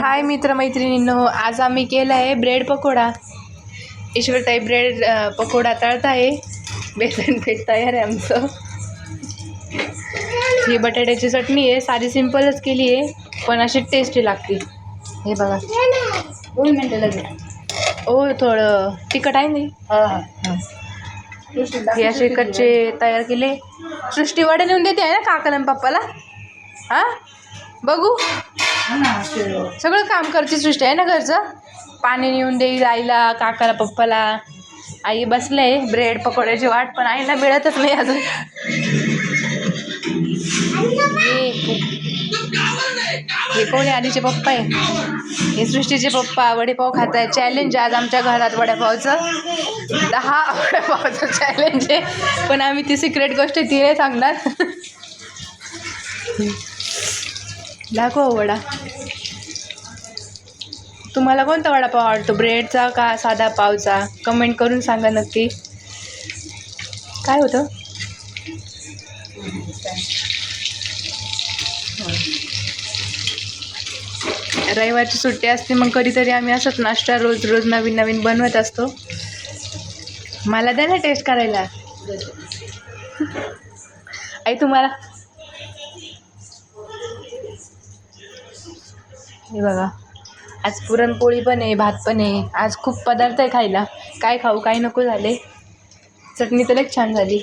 हाय मित्रमैत्रिणींनो आज आम्ही केलं आहे ब्रेड पकोडा. ईश्वरताई ब्रेड पकोडा तळत आहे बेसन पीठ तयार आहे आमचं. ही बटाट्याची चटणी आहे साधी सिंपलच केली आहे पण अशी टेस्टी लागते. हे बघा. दोन मिनटं लगेच. ओ थोडं तिखट आहे नाही? हा असे कच्चे तयार केले. सृष्टी वडे नेऊन देते आहे ना काकाला पप्पाला? हां? बघू. सगळं काम करते सृष्टी आहे ना घरचं? पाणी नेऊन देईल आईला काकाला पप्पाला. आई बसले ब्रेड पकोड्याची वाट पण आईला मिळतच नाही अजून. हे हे कोण आहे आधीचे पप्पा आहे? हे सृष्टीचे पप्पा वडेपाव खात आहे चॅलेंज आज आमच्या घरात वडेपावचं. दहा वडेपावचं चॅलेंज आहे. पण आम्ही ती सिक्रेट गोष्ट ती नाही सांगणार. दाखव वडा. तुम्हाला कोणता वडापाव आवडतो? ब्रेडचा का साधा पावचा? कमेंट करून सांगा नक्की. काय होतं? रविवारची सुट्टी असते मग कधीतरी आम्ही असंच नाश्ता रोज रोज नवीन नवीन बनवत असतो. मला द्या ना टेस्ट करायला. आई तुम्हाला हे बघा. आज पुरणपोळी पण आहे भात पण आहे. आज खूप पदार्थ आहे खायला. काय खाऊ काय नको झाले? चटणी तर एक छान झाली.